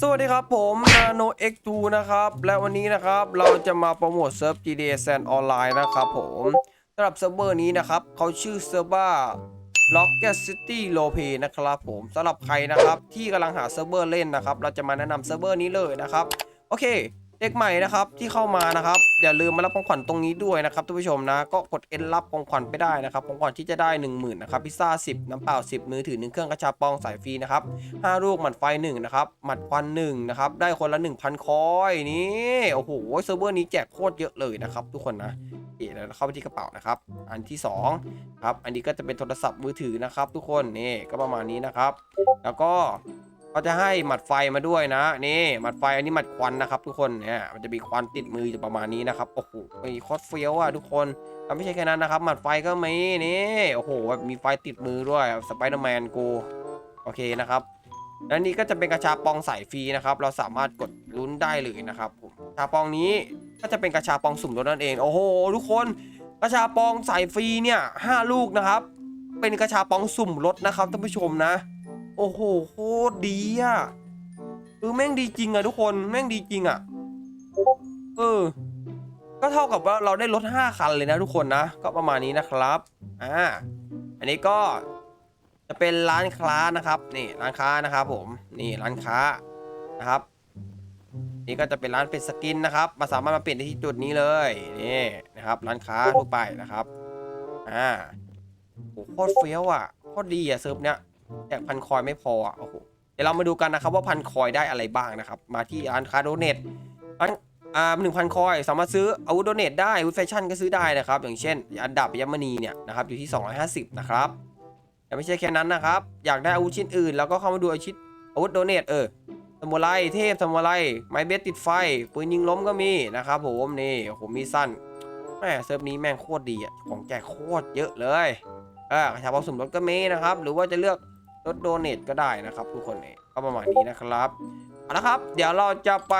สวัสดีครับผม Nano X2 นะครับ และวันนี้นะครับเราจะมาโปรโมทเซิร์ฟ GTA San Online นะครับผมสำหรับเซิร์ฟเวอร์นี้นะครับเขาชื่อเซิร์ฟเวอร์ Rocket City l o p e นะครับผมสำหรับใครนะครับที่กำลังหาเซิร์ฟเวอร์เล่นนะครับ เราจะมาแนะนำเซิร์ฟเวอร์นี้เลยนะครับ โอเค ด็กใหม่นะครับที่เข้ามานะครับอย่าลืมมารับของขวัญตรงนี้ด้วยนะครับท่านผู้ชมนะ ก็กดเอ็นรับของขวัญไปได้นะครับของขวัญที่จะได้ 1 0,000นะครับพิซซ่า10 น้ำเปล่า 10 มือถือ 1 เครื่องกระชาปองสายฟรีนะครับ5ลูกหมัดไฟ1นะครับหมัดควัน1นะครับได้คนละ 1,000 คอยนี่โอ้โหเซิร์ฟเวอร์นี้แจกโคตรเยอะเลยนะครับทุกคนนะเดี๋ยวเราเข้าไปที่กระเป๋านะครับ อันที่2ครับอันนี้ก็จะเป็นโทรศัพท์มือถือนะครับ ทุกคนนี่ก็ประมาณนี้นะครับ แล้วก็ ก็จะให้หมัดไฟมาด้วยนะนี่หมัดไฟอันนี้หมัดควันนะครับ ทุกคนเนี่ยมันจะมีควันติดมืออยู่ประมาณนี้นะครับโอ้โหมีคตรเฟียวอะทุกคนแล้วไม่ใช่แค่นั้นนะครับ หมัดไฟก็มีนี่โอ้โหแบบมีไฟติดมือด้วยสไปเดอร์แมนกูโอเคนะครับแล้วนี่ก็จะเป็นกระชาปองสายฟรีนะครับ เราสามารถกดลุ้นได้เลยนะครับผมกระชาปองนี้ก็จะเป็นกระชาปองสุ่มรถนั่นเอง โอ้โหทุกคนกระชาปองสายฟรีเนี่ยห้าลูกนะครับ เป็นกระชาปองสุ่มรถนะครับท่านผู้ชมนะ โอ้โหโคตรดีอะเออแม่งดีจริงอะทุกคนแม่งดีจริงอะเออ ก็เท่ากับว่าเราได้รถ5คันเลยนะทุกคนนะก็ประมาณนี้นะครับอ่าอันนี้ก็จะเป็นร้านค้านะครับนี่ร้านค้านะครับผมนี่ร้านค้านะครับ นี่ก็จะเป็นร้านเป็นสกินนะครับ มาสามารถมาเปลี่ยนได้ที่จุดนี้เลยนี่นะครับ ร้านค้าทั่วไปนะครับอ่าโอ้โหโคตรเฟี้ยวอะโคตรดีอะเซิร์ฟเนี้ย แจกพันคอยไม่พออะโอ้โหเดี๋ยวเรามาดูกันนะครับว่าพันคอยได้อะไรบ้างนะครับ มาที่ร้านค้าโดเนทร้านอ่าหนึ่งพันคอยสามารถซื้ออาวุธโดเนทได้อาวุธแฟชั่นก็ซื้อได้นะครับ อย่างเช่นอันดับยัมณีเนี่ยนะครับอยู่ที่ 250 นะครับแต่ไม่ใช่แค่นั้นนะครับ อยากได้อาวุธชิ้นอื่นแล้วก็เข้ามาดูอาวุธอาวุธโดเนทเออสมุไรเทพสมุไรไม้เบสติดไฟปืนยิงล้มก็มีนะครับผมนี่โอ้โหมีสั้นแม่เซิร์ฟนี้แม่งโคตรดีอะของแจกโคตรเยอะเลยเออกระชาพอสุ่มรถก็มีนะครับ หรือว่าจะเลือก ลดโดเนทก็ได้นะครับทุกคนเนี่ยก็ประมาณนี้นะครับเอาละครับ เดี๋ยวเราจะไป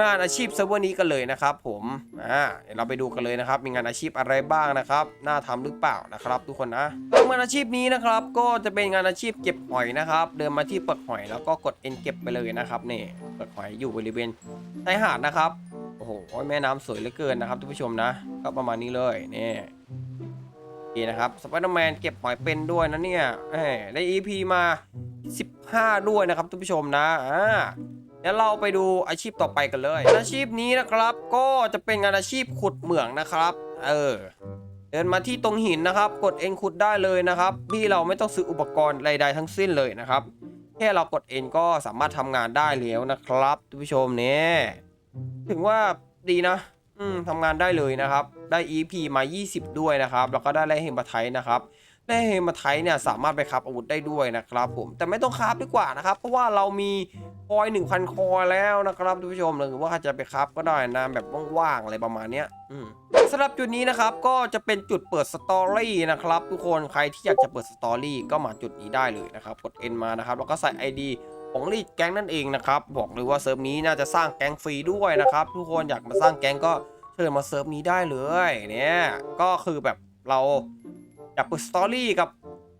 งานอาชีพเซิร์ฟเวอร์นี้กันเลยนะครับ ผมอ่าเดี๋ยวเราไปดูกันเลยนะครับ มีงานอาชีพอะไรบ้างนะครับ น่าทำหรือเปล่านะครับ ทุกคนนะงานอาชีพนี้นะครับ ก็จะเป็นงานอาชีพเก็บหอยนะครับ เดินมาที่เปลือกหอยแล้วก็กด N เก็บไปเลยนะครับนี่เปลือกหอยอยู่บริเวณชายหาดนะครับโอ้โหแม่น้ำสวยเหลือเกินนะครับทุกผู้ชมนะ ก็ประมาณนี้เลยนี่ นี่นะครับสไปเดอร์แมนเก็บหอยเป็นด้วยนะเนี่ยได้ EP มา 15 ด้วยนะครับทุกผู้ชมนะอ่าเดี๋ยวเราไปดูอาชีพต่อไปกันเลย อาชีพนี้นะครับก็จะเป็นงานอาชีพขุดเหมืองนะครับ เออเดินมาที่ตรงหินนะครับ กดเอ็นขุดได้เลยนะครับพี่เราไม่ต้องซื้ออุปกรณ์ใดๆทั้งสิ้นเลยนะครับ แค่เรากดเอ็นก็สามารถทำงานได้แล้วนะครับทุกผู้ชมเนี่ยถึงว่าดีนะ อืมทำงานได้เลยนะครับ ได้ EP มา 20 ด้วยนะครับ แล้วก็ได้แร่เฮมาไทต์นะครับแร่เฮมาไทต์เนี่ยสามารถไปคับอาวุธได้ด้วยนะครับผมแต่ไม่ต้องคับดีกว่านะครับเพราะว่าเรามีคอย 1,000 คอยแล้วนะครับทุกผู้ชมหรือว่าจะไปคับก็ได้นะแบบว่างๆอะไรประมาณเนี้ยอืมสำหรับจุดนี้นะครับก็จะเป็นจุดเปิดสตอรี่นะครับทุกคนใครที่อยากจะเปิดสตอรี่ก็มาจุดนี้ได้เลยนะครับกด N มานะครับแล้วก็ใส่ ID ของลีดแก๊งนั่นเองนะครับบอกเลยว่าเซิร์ฟนี้น่าจะสร้างแก๊งฟรีด้วยนะครับทุกคนอยากมาสร้างแก๊งก็ เชิญมาเซิร์ฟนี้ได้เลยเนี่ยก็คือแบบเราอยากเปิดสตอรี่กับ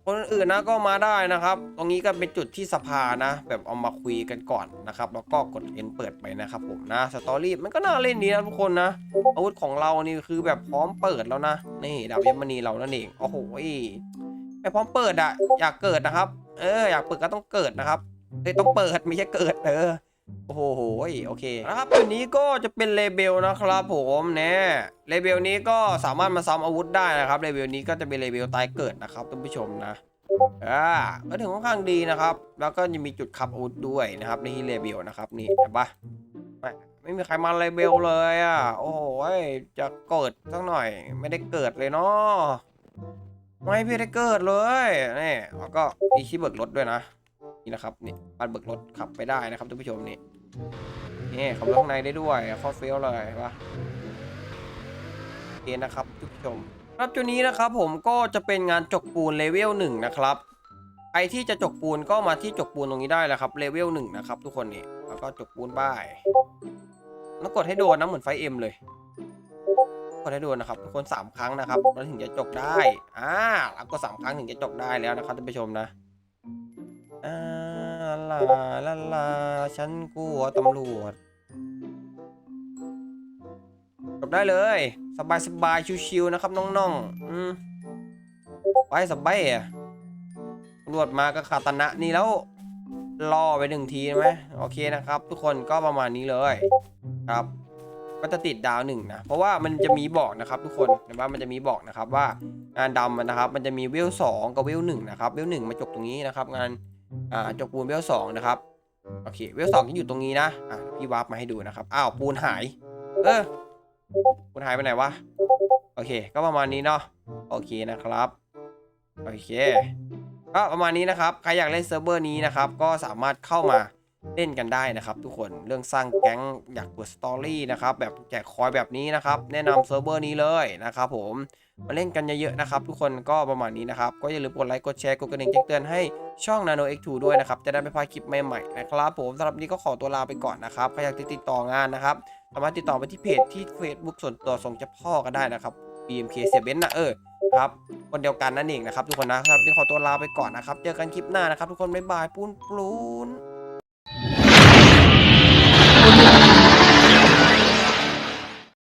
คนอื่นนะก็มาได้นะครับ ตรงนี้ก็เป็นจุดที่สภานะ แบบเอามาคุยกันก่อนนะครับ แล้วก็กดเอ็นเปิดไปนะครับผมนะสตอรี่มันก็น่าเล่นดีนะทุกคนนะอาวุธของเรานี่คือแบบพร้อมเปิดแล้วนะนี่ดาบเยมณีเรานั่นเองโอ้โหไม่พร้อมเปิดอะอยากเกิดนะครับ เอออยากเปิดก็ต้องเกิดนะครับเอ้ต้องเปิดไม่ใช่เกิดเออ โอ้โหโอเคนะครับจุดนี้ก็จะเป็นเลเบลนะครับผมเนี่ยเลเบลนี้ก็สามารถมาซ้ำอาวุธได้นะครับเลเบลนี้ก็จะเป็นเลเบลตายเกิดนะครับท่านผู้ชมนะอ่าก็ถึงค่อนข้างดีนะครับ แล้วก็จะมีจุดขับอาวุธด้วยนะครับในที่เลเบลนะครับนี่เห็นปะไม่ไม่มีใครมาเลเบลเลยอะโอ้โหจะเกิดสักหน่อย ไม่ได้เกิดเลยเนาะไม่พี่ได้เกิดเลยนี่แล้วก็มีที่เบิกรถด้วยนะ นี่นะครับนี่บ้านเบิกรถขับไปได้นะครับท่านผู้ชมนี่นี่ขับรถข้างในได้ด้วยโคอเฟี้ยวเลยเห็นปะโอเคนะครับท่านผู้ชม ครับจุดนี้นะครับผมก็จะเป็นงานจกปูนเลเวลหนึ่งนะครับใครที่จะจกปูนก็มาที่จกปูนตรงนี้ได้แล้วครับเลเวลหนึ่งนะครับทุกคนนี่แล้วก็จกปูนป้ายแล้วกดให้โดนนะเหมือนไฟเอ็มเลยกดให้โดนนะครับทุกคนสามครั้งนะครับแล้วถึงจะจกได้อ่าแล้วก็สามครั้งถึงจะจกได้แล้วนะครับท่านผู้ชมนะอ่า ลาลาลา ฉันกลัวตำรวจจบได้เลย สบายสบายชิวๆนะครับน้องๆอืมไปสบายอะตำรวจมาก็คาตนะนี่แล้วล่อไปหนึ่งทีไหมโอเคนะครับ ทุกคนก็ประมาณนี้เลยครับ ก็จะติดดาวหนึ่งนะเพราะว่ามันจะมีบอกนะครับทุกคนเห็นว่ามันจะมีบอกนะครับว่างานดำนะครับ มันจะมีเวลสองกับเวลหนึ่งนะครับเวลหนึ่งมาจบตรงนี้นะครับ งาน อ่าจกปูนเวลสองนะครับ โอเค เวลสองที่อยู่ตรงนี้นะ อะพี่วาร์ปมาให้ดูนะครับ อ้าวปูนหาย เออ ปูนหายไปไหนวะ โอเค ก็ประมาณนี้เนาะ โอเคนะครับ โอเค ก็ประมาณนี้นะครับ ใครอยากเล่นเซิร์ฟเวอร์นี้นะครับ ก็สามารถเข้ามา เล่นกันได้นะครับ ทุกคนเรื่องสร้างแก๊งอยากเปิดสตอรี่นะครับแบบแจกคอยแบบนี้นะครับ แนะนำเซิร์ฟเวอร์นี้เลยนะครับผมมาเล่นกันเยอะๆนะครับ ทุกคนก็ประมาณนี้นะครับ ก็อย่าลืมกดไลค์กดแชร์กดกระดิ่งแจ้งเตือนให้ช่อง Nano X2 ด้วยนะครับ จะได้ไม่พลาดคลิปใหม่ๆนะครับ ผมสำหรับนี้ก็ขอตัวลาไปก่อนนะครับใครอยากติดต่องานนะครับสามารถติดต่อไปที่เพจที่ Facebook ส่วนตัวส่งจะพ่อก็ได้นะครับ BMK เสียเบนนะเออครับคนเดียวกันนั่นเองนะครับ ทุกคนนะสำหรับนี้ขอตัวลาไปก่อนนะครับ เจอกันคลิปหน้านะครับ ทุกคนบ๊ายบายปูนปูน